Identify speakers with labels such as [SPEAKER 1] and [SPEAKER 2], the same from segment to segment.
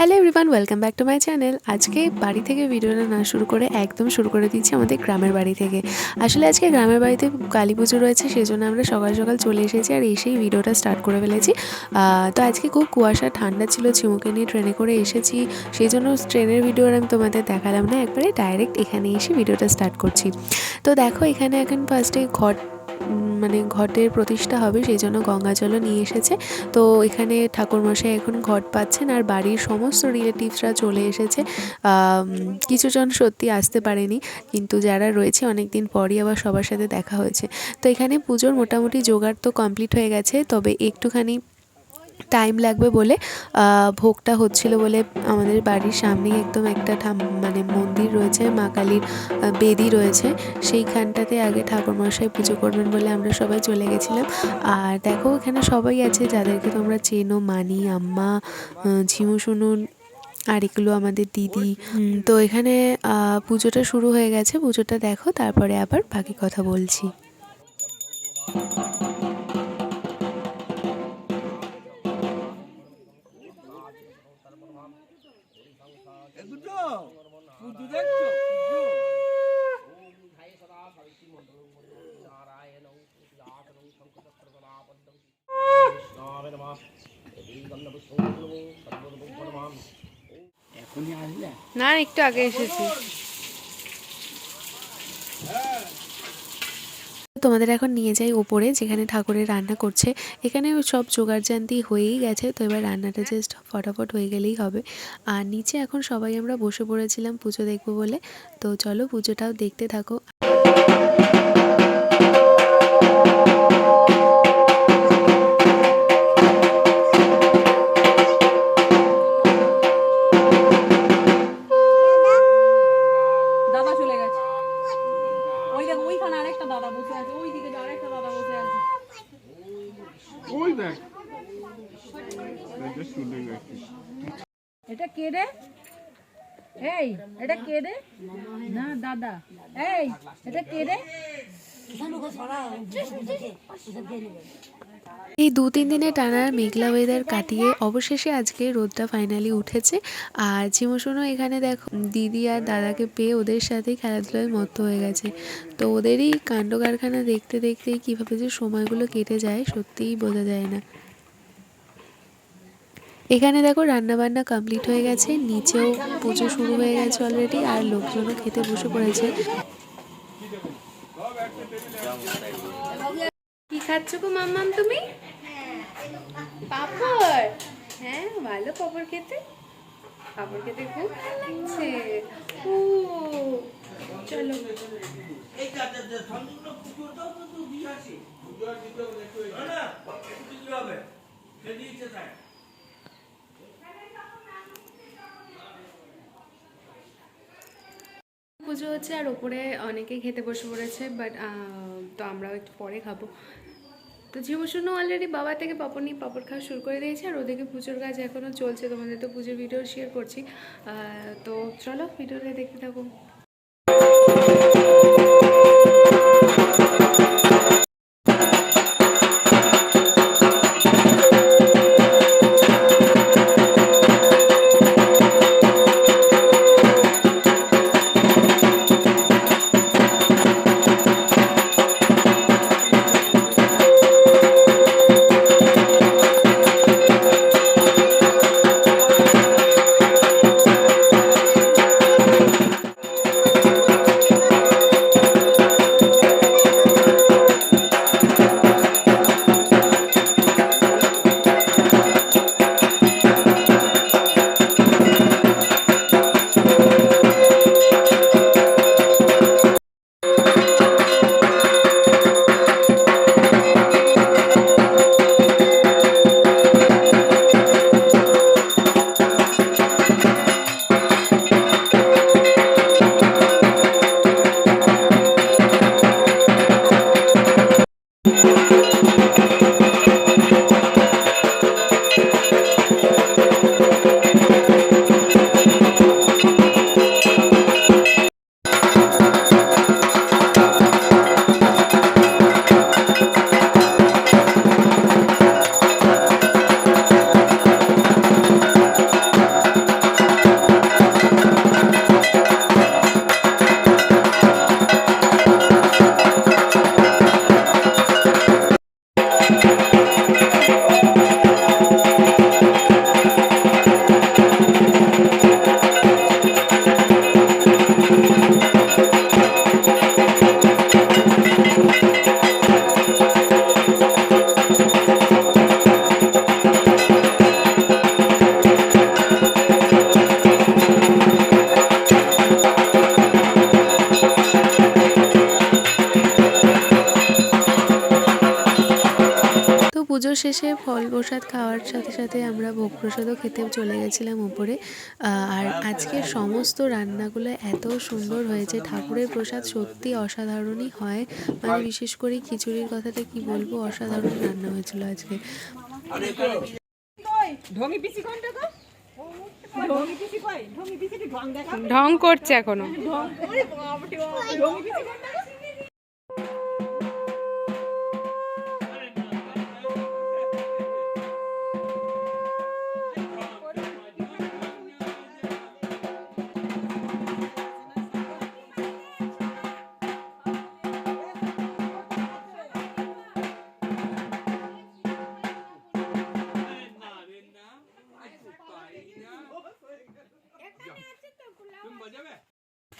[SPEAKER 1] Hello everyone welcome back to my channel আজকে বাড়ি থেকে ভিডিওটা না শুরু করে একদম শুরু করে দিচ্ছি আমাদের গ্রামের বাড়ি থেকে। আসলে আজকে গ্রামের বাড়িতে কালী পুজো রয়েছে সেই জন্য আমরা সকাল সকাল চলে এসেছি আর এসেই ভিডিওটা স্টার্ট করে ফেলেছি। তো আজকে খুব কুয়াশা ঠান্ডা ছিল ঝিমুকে নিয়ে ট্রেনে করে এসেছি। সেই জন্য ট্রেনের ভিডিও আমি তোমাদের দেখালাম না একবারে ডাইরেক্ট এখানে এসে ভিডিওটা স্টার্ট করছি। তো দেখো এখানে এখন ফার্স্টে উম, মানে ঘটের প্রতিষ্ঠা হবে, সেই জন্য গঙ্গা জলও নিয়ে এসেছে। তো এখানে ঠাকুরমশাই এখন ঘট পাচ্ছেন আর বাড়ির সমস্ত রিলেটিভসরা চলে এসেছে। কিছুজন সত্যি আসতে পারেনি, কিন্তু যারা রয়েছে অনেক দিন পরই আবার সবার সাথে দেখা হয়েছে। তো এখানে পুজোর মোটামুটি জোগাড় তো কমপ্লিট হয়ে গেছে, তবে একটুখানি টাইম লাগবে বলে ভোগটা হচ্ছিল বলে আমাদের বাড়ির সামনেই একদম একটা ঠাম- মানে মন্দির রয়েছে মা কালীর বেদি রয়েছে। সেইখানটাতে আগে ঠাকুরমশাই পুজো করবেন বলে আমরা সবাই চলে গেছিলাম। আর দেখো এখানে সবাই আছে যাদেরকে তোমরা চেনো মানি আম্মা ঝিমু শুনুন আর এগুলো আমাদের দিদি। তো এখানে পুজোটা শুরু হয়ে গেছে পুজোটা দেখো তারপরে আবার বাকি কথা বলছি। একটু আগে এসেছি। তোমাদের এখন নিয়ে যাই ওপরে, যেখানে ঠাকুরের রান্না করছে। এখানে সব জোগাড় জান্তি হয়েই গেছে, তো এবার রান্নাটা জাস্ট ফটাফট হয়ে গেলেই হবে। আর নিচে এখন সবাই আমরা বসে পড়েছিলাম পুজো দেখব বলে, তো চলো পুজোটাও দেখতে থাকো।
[SPEAKER 2] না, দাদা। এই, এটা কে রে?
[SPEAKER 1] এই দু তিন দিনে টানা মেঘলা ওয়েদার কাটিয়ে অবশেষে আজকে রোদটা ফাইনালি উঠেছে। আর ঝিমুসুনো এখানে দেখো, দিদি আর দাদাকে পেয়ে ওদের সাথেই খেলাধুলায় মত্ত হয়ে গেছে। তো ওদেরই কাণ্ড কারখানা দেখতে দেখতে কীভাবে যে সময়গুলো কেটে যায়, সত্যিই বোঝা যায় না। এখানে দেখো রান্না বান্না কমপ্লিট হয়ে গেছে, নিচেও পুজো শুরু হয়ে গেছে অলরেডি আর লোকজনও খেতে বসে পড়েছে। কি খাচ্ছ গো মাম্মাম তুমি? পাপড়? হ্যাঁ ভালো পাপড় খেতে। পাপড় খেতে খুব ভালো লাগছে। ও, চলো। পুজো হচ্ছে আর ওপরে অনেকে খেতে বসে পড়েছে বাট তো আমরাও একটু পরে খাব। তো ঝিমুশুনো অলরেডি বাবা থেকে পাপড় নিয়ে পাপড় খাওয়া শুরু করে দিয়েছে, আর ওদেরকে পুজোর কাজ এখনও চলছে। তোমাদের তো পুজোর ভিডিও শেয়ার করছি। তো চলো ভিডিওটা দেখতে থাকো। ফল প্রসাদ খাওয়ার সাথে সাথে আমরা ভোগ প্রসাদও খেতে চলে গেছিলাম উপরে আর আজকের সমস্ত রান্নাগুলো এত সুন্দর হয়েছে। ঠাকুরের প্রসাদ সত্যি অসাধারণই হয়। মানে বিশেষ করে খিচুড়ির কথাটা কি বলব? অসাধারণ রান্না হয়েছিল আজকে।
[SPEAKER 3] ঢং
[SPEAKER 2] করছে এখনও।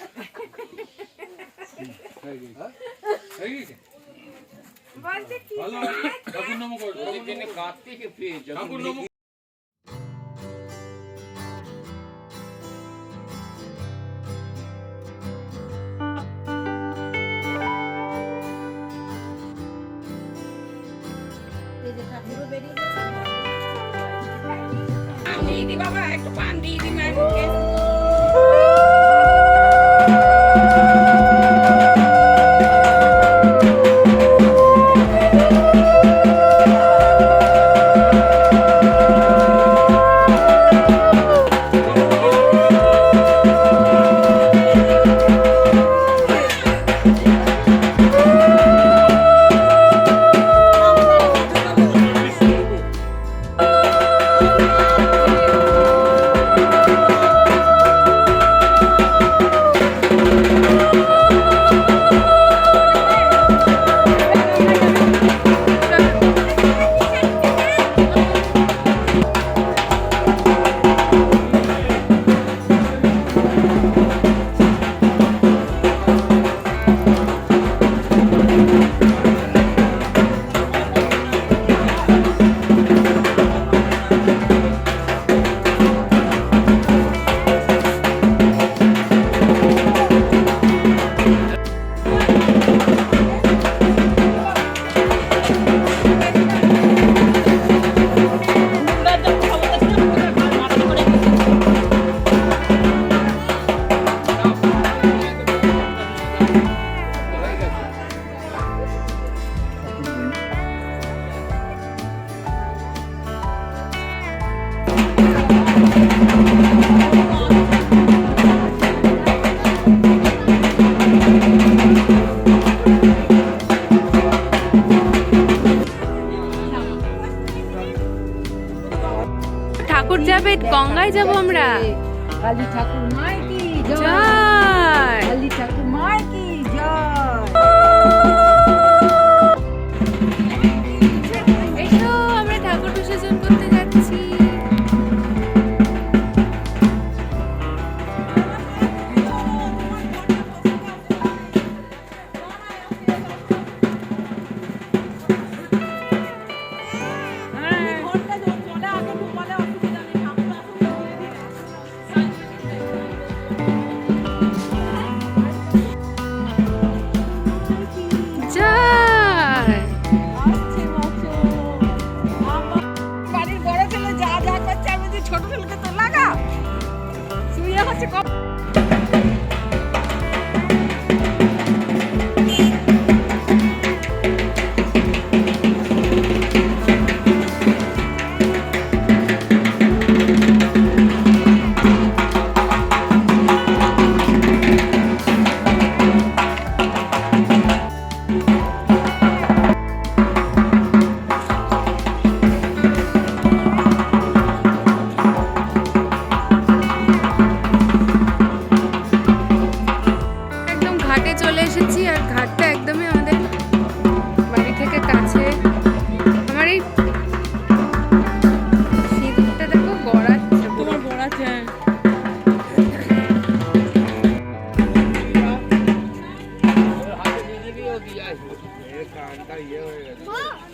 [SPEAKER 3] ওরে বাপরে বাপ ঢঙ্গি পিসি কোনটা গো দিদি বাবা একটু পান দিয়ে দি মায়ের মুখে
[SPEAKER 2] ঠাকুর যাব আমরা।
[SPEAKER 3] কালী ঠাকুর জয়
[SPEAKER 2] জয়।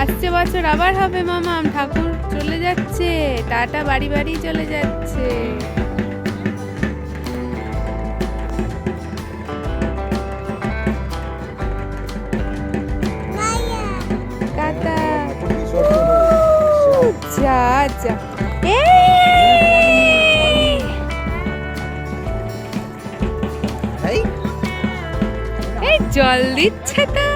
[SPEAKER 1] আসছে বছর আবার হবে মামাম ঠাকুর চলে যাচ্ছে টাটা বাড়ি বাড়ি চলে যাচ্ছে। যা যা। এই জল দিচ্ছে তো।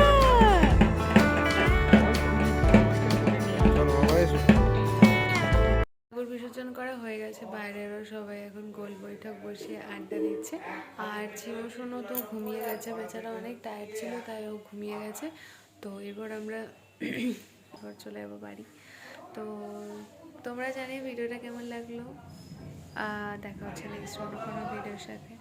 [SPEAKER 1] বিসর্জন করা হয়ে গেছে। বাইরেরও সবাই এখন গোল বৈঠক বসিয়ে আড্ডা দিচ্ছে। আর শোনো তো ঘুমিয়ে গেছে। বেচারা অনেক টায়ার্ড ছিল, তাই ও ঘুমিয়ে গেছে। তো এরপর আমরা এবার চলে যাব বাড়ি। তো তোমরা জানি ভিডিওটা কেমন লাগল? দেখা হচ্ছে নেক্সট অন্য কোনো ভিডিওর সাথে।